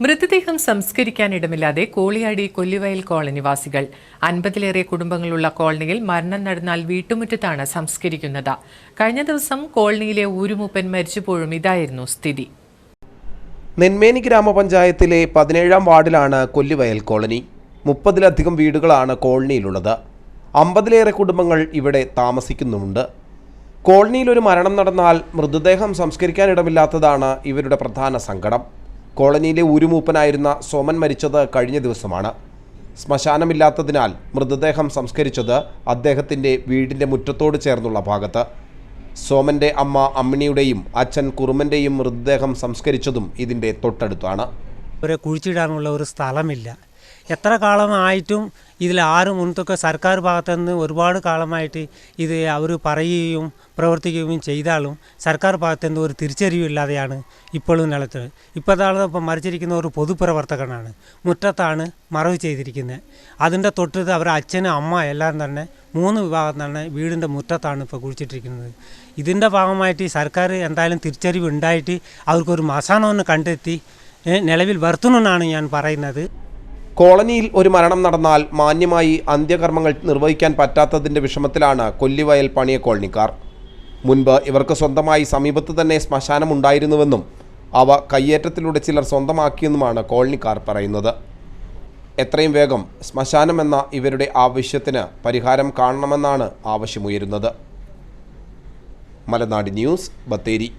മൃതദേഹം സംസ്കരിക്കാൻ ഇടമില്ലാതെ കോളിയാടി കൊല്ലിവയൽ കോളനിവാസികൾ അൻപതിലേറെ കുടുംബങ്ങളുള്ള കോളനിയിൽ മരണം നടന്നാൽ വീട്ടുമുറ്റത്താണ് സംസ്കരിക്കുന്നത്. കഴിഞ്ഞ ദിവസം കോളനിയിലെ ഊരുമൂപ്പൻ മരിച്ചപ്പോഴും ഇതായിരുന്നു സ്ഥിതി. നെന്മേനി ഗ്രാമപഞ്ചായത്തിലെ പതിനേഴാം വാർഡിലാണ് കൊല്ലിവയൽ കോളനി. മുപ്പതിലധികം വീടുകളാണ് കോളനിയിലുള്ളത്. അമ്പതിലേറെ കുടുംബങ്ങൾ ഇവിടെ താമസിക്കുന്നുമുണ്ട്. കോളനിയിൽ ഒരു മരണം നടന്നാൽ മൃതദേഹം സംസ്കരിക്കാനിടമില്ലാത്തതാണ് ഇവരുടെ പ്രധാന സങ്കടം. കോളനിയിലെ ഊരുമൂപ്പനായിരുന്ന സോമൻ മരിച്ചത് കഴിഞ്ഞ ദിവസമാണ്. ശ്മശാനമില്ലാത്തതിനാൽ മൃതദേഹം സംസ്കരിച്ചത് അദ്ദേഹത്തിന്റെ വീടിന്റെ മുറ്റത്തോട് ചേർന്നുള്ള ഭാഗത്ത്. സോമന്റെ അമ്മ അമ്മിണിയുടെയും അച്ഛൻ കുറുമന്റെയും മൃതദേഹം സംസ്കരിച്ചതും ഇതിന്റെ തൊട്ടടുത്താണ്. അവരെ കുഴിച്ചിടാനുള്ള ഒരു സ്ഥലമില്ല. എത്ര കാലമായിട്ടും ഇതിൽ ആറ് മുൻതൊക്കെ സർക്കാർ ഭാഗത്തു നിന്ന് ഒരുപാട് കാലമായിട്ട് ഇത് അവർ പറയുകയും പ്രവർത്തിക്കുകയും ചെയ്താലും സർക്കാർ ഭാഗത്തു നിന്ന് ഒരു തിരിച്ചറിവില്ലാതെയാണ് ഇപ്പോഴും നിലത്തത് ഇപ്പോഴത്തെ ഇപ്പം മരിച്ചിരിക്കുന്ന ഒരു പൊതുപ്രവർത്തകനാണ്. മുറ്റത്താണ് മറവ് ചെയ്തിരിക്കുന്നത്. അതിന്റെ തൊട്ടത് അവരുടെ അച്ഛനും അമ്മ എല്ലാവരും തന്നെ മൂന്ന് വിഭാഗം തന്നെ വീടിന്റെ മുറ്റത്താണ് ഇപ്പോൾ കുഴിച്ചിട്ടിരിക്കുന്നത്. ഇതിന്റെ ഭാഗമായിട്ട് സർക്കാർ എന്തായാലും തിരിച്ചറിവ് ഉണ്ടായിട്ട് അവർക്കൊരു മസാനമൊന്ന് കണ്ടെത്തി നിലവിൽ വരുത്തണമെന്നാണ് ഞാൻ പറയുന്നത്. കോളനിയിൽ ഒരു മരണം നടന്നാൽ മാന്യമായി അന്ത്യകർമ്മങ്ങൾ നിർവഹിക്കാൻ പറ്റാത്തതിന്റെ വിഷമത്തിലാണ് കൊല്ലിവയൽ പണിയ കോളനിക്കാർ. മുൻപ് ഇവർക്ക് സ്വന്തമായി സമീപത്ത് തന്നെ ശ്മശാനം ഉണ്ടായിരുന്നുവെന്നും അവ കയ്യേറ്റത്തിലൂടെ ചിലർ സ്വന്തമാക്കിയെന്നുമാണ് കോളനിക്കാർ പറയുന്നത്. എത്രയും വേഗം ശ്മശാനം എന്ന ഇവരുടെ ആവശ്യത്തിന് പരിഹാരം കാണണമെന്നാണ് ആവശ്യമുയരുന്നത്. മലനാട് ന്യൂസ് ബത്തേരി.